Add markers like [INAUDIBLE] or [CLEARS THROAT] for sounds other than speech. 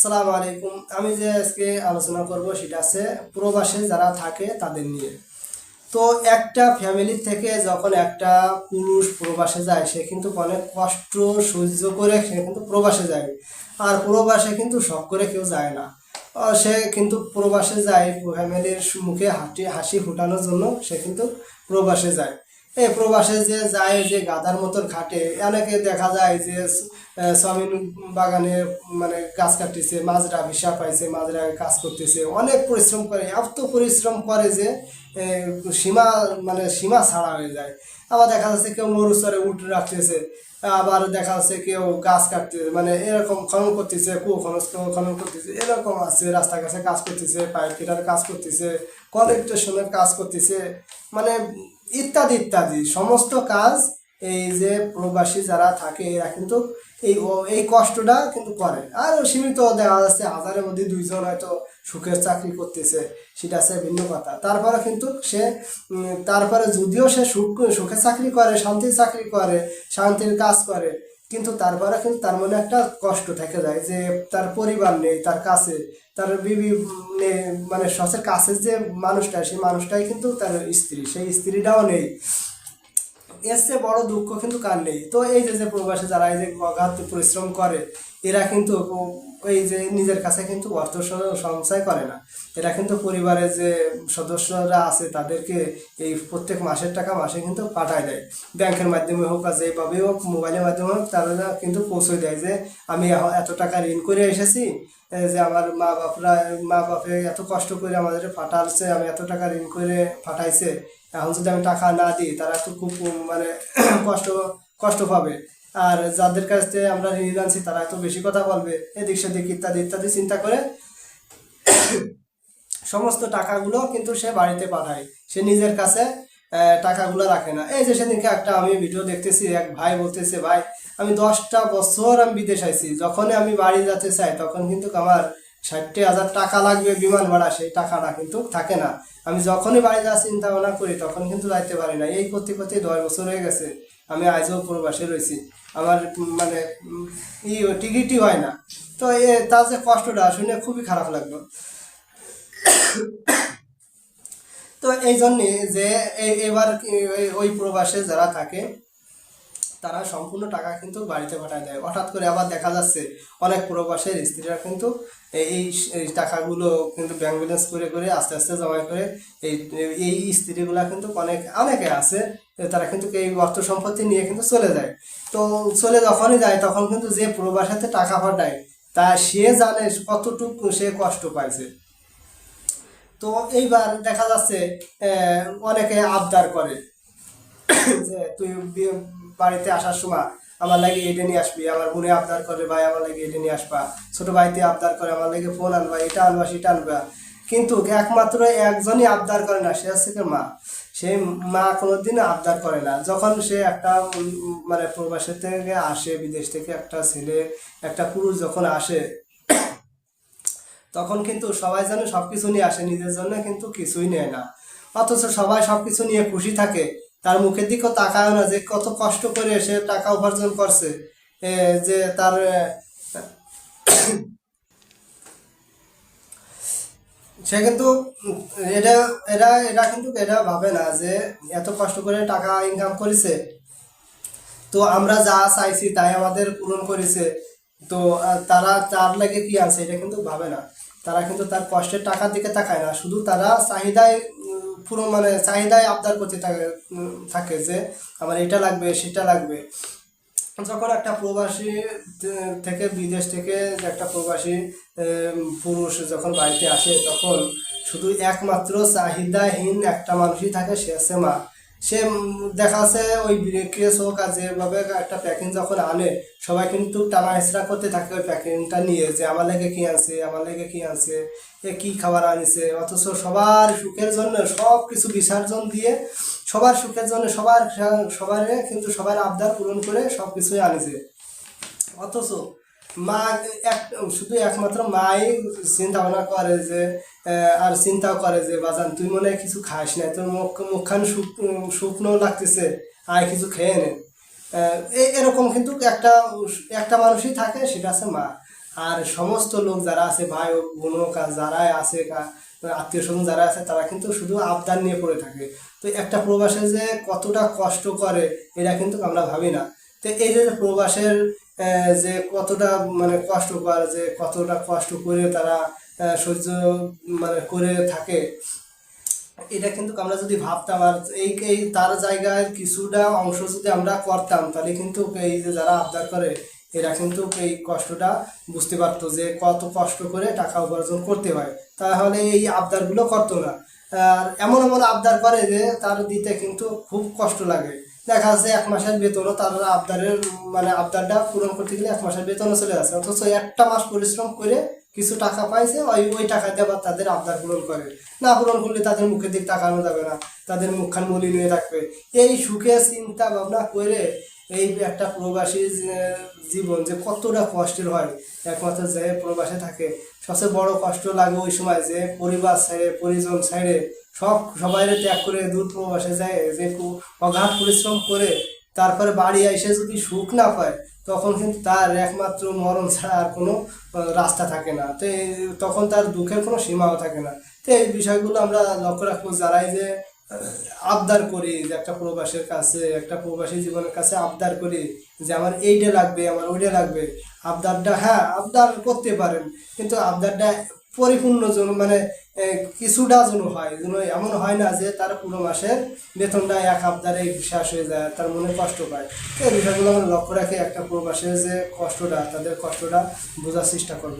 আসসালামু আলাইকুম। আমি যে আজকে আলোচনা করব সেটা আছে প্রবাসে যারা থাকে তাদের নিয়ে। তো একটা ফ্যামিলি থেকে যখন একটা পুরুষ প্রবাসে যায়, সে কিন্তু অনেক কষ্ট সহ্য করে সে কিন্তু প্রবাসে যায়। আর প্রবাসে কিন্তু শখ করে কেউ যায় না। সে কিন্তু প্রবাসে যায় ফ্যামিলির মুখে হাসি হাসি ফুটানোর জন্য সে কিন্তু প্রবাসে যায়। প্রবাসে যে যায়, যে গাধার মতন খাটে, অনেকে দেখা যায় যে চাউমিন বাগানে মানে গাছ কাটতেছে, মাজরা ভিসা পাইছে, মাজরা কাজ করতেছে, অনেক পরিশ্রম করে, এত পরিশ্রম করে যে সীমা মানে সীমা ছাড়া হয়ে যায়। আবার দেখা যাচ্ছে কেউ মরুচরে উঠে রাখতেছে, আবার দেখা যাচ্ছে কেউ গাছ কাটতেছে মানে এরকম খনন করতেছে কু খনন খনন করতেছে, এরকম আছে রাস্তা কাছে কাজ করতেছে, পাইপ ফিটার কাজ করতেছে কলেকটেশনের কাজ করতেছে মানে ইত্যাদি ইত্যাদি। সমস্ত কাজ এই যে প্রবাসী যারা থাকে, এরা কিন্তু এই এই কষ্টটা কিন্তু করে। আর সীমিত দেখা যাচ্ছে, হাজারের মধ্যে দুইজন হয়তো সুখের চাকরি করতেছে, সেটা আছে ভিন্ন কথা। তারপরে কিন্তু সে তারপরে যদিও সে সুখ সুখের চাকরি করে, শান্তির চাকরি করে, শান্তির কাজ করে কিন্তু তারপরে কিন্তু তার মনে একটা কষ্ট থেকে যায় যে তার পরিবার নেই, তার কাছে, তার বিবি মানে সসের কাছের যে মানুষটা, সেই মানুষটাই কিন্তু তার স্ত্রী, সেই স্ত্রীটাও নেই। এর চেয়ে বড় দুঃখ কিন্তু কার নেই? তো এই যে যে প্রবাসে যারা এই যে অগাধ পরিশ্রম করে, এরা কিন্তু এই যে নিজের কাছে কিন্তু অর্থ সঞ্চয় করে না। এরা কিন্তু পরিবারের যে সদস্যরা আছে, তাদেরকে এই প্রত্যেক মাসের টাকা মাসে কিন্তু পাঠায় দেয়। ব্যাংকের মাধ্যমে হোক আর যেভাবে হোক, মোবাইলের মাধ্যমে হোক, তারা কিন্তু পৌঁছে দেয় যে, আমি এত টাকা ঋণ করে এসেছি যে আমার মা বাপরা, মা বাপে এত কষ্ট করে আমাদের পাঠাচ্ছে, আমি এত টাকা ঋণ করে পাঠাইছে এখন যদি আমি টাকা না দিই, তারা তো খুব মানে [CLEARS THROAT] কষ্ট কষ্ট পাবে। আর যাদের কাছ থেকে আমরা ঋণ আনছি, তারা তো বেশি কথা বলবে, এদিক সেদিক ইত্যাদি ইত্যাদি চিন্তা করে [CLEARS THROAT] সমস্ত টাকাগুলো কিন্তু সে বাড়িতে পাঠায়। সে নিজের কাছে টাকাগুলো রাখে না। এই যে সেদিনকে একটা আমি ভিডিও দেখতেছি, এক ভাই বলতেছে, ভাই, আমি দশটা বছর আমি বিদেশ আইছি। যখনই আমি বাড়ি যেতে চাই, তখন কিন্তু আমার ষাটটি হাজার টাকা লাগবে বিমান ভাড়া, সেই টাকাটা কিন্তু থাকে না। আমি যখনই বাড়ি যাওয়ার চিন্তা ভাবনা করি, তখন কিন্তু যাইতে পারি না। এই করতে করতে দশ বছর হয়ে গেছে, আমি আজও প্রবাসে রয়েছি। আমার মানে ই, টিকিটই হয় না। তো এ, তার যে কষ্টটা, শুনে খুবই খারাপ লাগল। তো এই জন্যে যে এবার ওই প্রবাসে যারা থাকে তারা সম্পূর্ণ টাকা কিন্তু বাড়িতে পাঠায় দেয়। হঠাৎ করে আবার দেখা যাচ্ছে অনেক প্রবাসের স্ত্রীরা কিন্তু এই টাকাগুলো কিন্তু ব্যাংক ব্যালেন্স করে করে আস্তে আস্তে জমা করে এই এই স্ত্রীগুলা কিন্তু অনেক, অনেকে আছে তারা কিন্তু এই অর্থ সম্পত্তি নিয়ে কিন্তু চলে যায়। তো চলে যখনই যায় তখন কিন্তু যে প্রবাসাতে টাকা পাঠায়, তা সে জানে কতটুকু সে কষ্ট পাইছে। তো এইবার দেখা যাচ্ছে অনেকে আবদার করে যে তুই বাড়িতে আসার সময় আমার লাগে এটা নিয়ে আসবি, আমার বোনে আবদার করে, ভাই আমার লাগে এটা নিয়ে আসবা, ছোট ভাইতে আবদার করে, আমার লাগে ফোন আনবা, এটা আনবা, সেটা আনবা। কিন্তু একমাত্র একজনই আবদার করে না, সে হচ্ছে মা। সেই মা কোনোদিন আবদার করে না। যখন সে একটা মানে প্রবাসের থেকে আসে, বিদেশ থেকে একটা ছেলে, একটা পুরুষ যখন আসে, তখন কিন্তু সবাই যেন সব কিছু নিয়ে আসে, নিজের জন্য কিন্তু কিছুই নেয় না। অথচ সবাই সব কিছু নিয়ে খুশি থাকে। তার মুখের দিকেও তাকায় না যে কত কষ্ট করে সে টাকা উপার্জন করছে। যে তার সে কিন্তু, এটা এটা এরা কিন্তু এটা ভাবে না যে এত কষ্ট করে টাকা ইনকাম করেছে। তো আমরা যা চাইছি তাই আমাদের পূরণ করেছে। তো তারা তার লাগে কি আছে, এটা কিন্তু ভাবে না। তারা কিন্তু তার কষ্টের টাকার দিকে তাকায় না, শুধু তারা চাহিদায় পুরো মানে চাহিদায় আবদার করতে থাকে থাকে যে আমার এটা লাগবে, সেটা লাগবে। যখন একটা প্রবাসী থেকে বিদেশ থেকে একটা প্রবাসী পুরুষ যখন বাড়িতে আসে, তখন শুধু একমাত্র চাহিদাহীন একটা মানুষই থাকে, সে হচ্ছে মা। সে উম, দেখা যাচ্ছে ওই ব্রেকেস হোক আর যেভাবে একটা প্যাকিং যখন আনে সবাই কিন্তু টানা হেঁচড়া করতে থাকে ওই প্যাকিংটা নিয়ে যে আমার লেগে কি আনছে? আমার লেগে কী আনছে? এ কী খাবার আনিছে? অথচ সবার সুখের জন্য সব কিছু বিসর্জন দিয়ে সবার সুখের জন্য সবার সবার কিন্তু সবার আবদার পূরণ করে সব কিছুই আনিছে। অথচ মা, এক, শুধু একমাত্র মাই চিন্তা ভাবনা করে যে আর চিন্তাও করে যে, বাজান, তুই মনে কিছু খাস না তোর মুখ, মুখখান শুকনো লাগতেছে আয় কিছু খেয়ে নে। এরকম কিন্তু একটা একটা মানুষই থাকে, সেটা আছে মা। আর সমস্ত লোক যারা আছে, ভাই বোন আর যারাই আছে আত্মীয় স্বজন যারা আছে, তারা কিন্তু শুধু আবদার নিয়ে পড়ে থাকে। তো একটা প্রবাসে যে কতটা কষ্ট করে, এটা কিন্তু আমরা ভাবি না। তো এই যে প্রবাসের যে কতটা মানে কষ্টকর যে কতটা কষ্ট করে তারা সহ্য মানে করে থাকে, এটা কিন্তু আমরা যদি ভাবতাম, আর এই এই তার জায়গায় কিছুটা অংশ যদি আমরা করতাম, তাহলে কিন্তু এই যে যারা আবদার করে, এরা কিন্তু এই কষ্টটা বুঝতে পারতো যে কত কষ্ট করে টাকা উপার্জন করতে হয়। তাহলে এই আবদারগুলো করতো না। আর এমন এমন আবদার করে যে তার দিতে কিন্তু খুব কষ্ট লাগে। দেখা যাচ্ছে এক মাসের বেতনও তার আবদারের মানে আবদারটা পূরণ করতে গেলে এক মাসের বেতনও চলে যাচ্ছে। অথচ একটা মাস পরিশ্রম করে কিছু টাকা পাইছে, ওই ওই টাকা দিয়ে আবার তাদের আবদার পূরণ করে। না পূরণ করলে তাদের মুখের দিক তাকানো যাবে না, তাদের মুখখান মলিন হয়ে থাকবে। এই সুখে চিন্তা ভাবনা করে এই একটা প্রবাসী জীবন যে কতটা কষ্টের হয়। একমাত্র যে প্রবাসে থাকে, সবচেয়ে বড় কষ্ট লাগে ওই সময় যে পরিবার ছেড়ে, পরিজন ছেড়ে সব সবাই ত্যাগ করে দূর প্রবাসে যায়, যে অগাধ পরিশ্রম করে তারপরে বাড়ি এসে যদি সুখ না পায়, তখন কিন্তু তার একমাত্র মরণ ছাড়া আর কোনো রাস্তা থাকে না। তো তখন তার দুঃখের কোনো সীমাও থাকে না। তো এই বিষয়গুলো আমরা লক্ষ্য রাখব যারাই যে আবদার করি যে একটা প্রবাসের কাছে, একটা প্রবাসী জীবনের কাছে আবদার করি যে আমার এইটা লাগবে, আমার ওইটা লাগবে আবদারটা হ্যাঁ আবদার করতে পারেন, কিন্তু আবদারটা পরিপূর্ণ জন্য মানে কিছুটা যেন হয়, যেন এমন হয় না যে তার পুরো মাসের বেতনটা এক আবদারে শেষ হয়ে যায়, তার মনে কষ্ট পায় তো এই বিষয়গুলো আমরা লক্ষ্য রাখি একটা প্রবাসের যে কষ্টটা, তাদের কষ্টটা বোঝার চেষ্টা করব।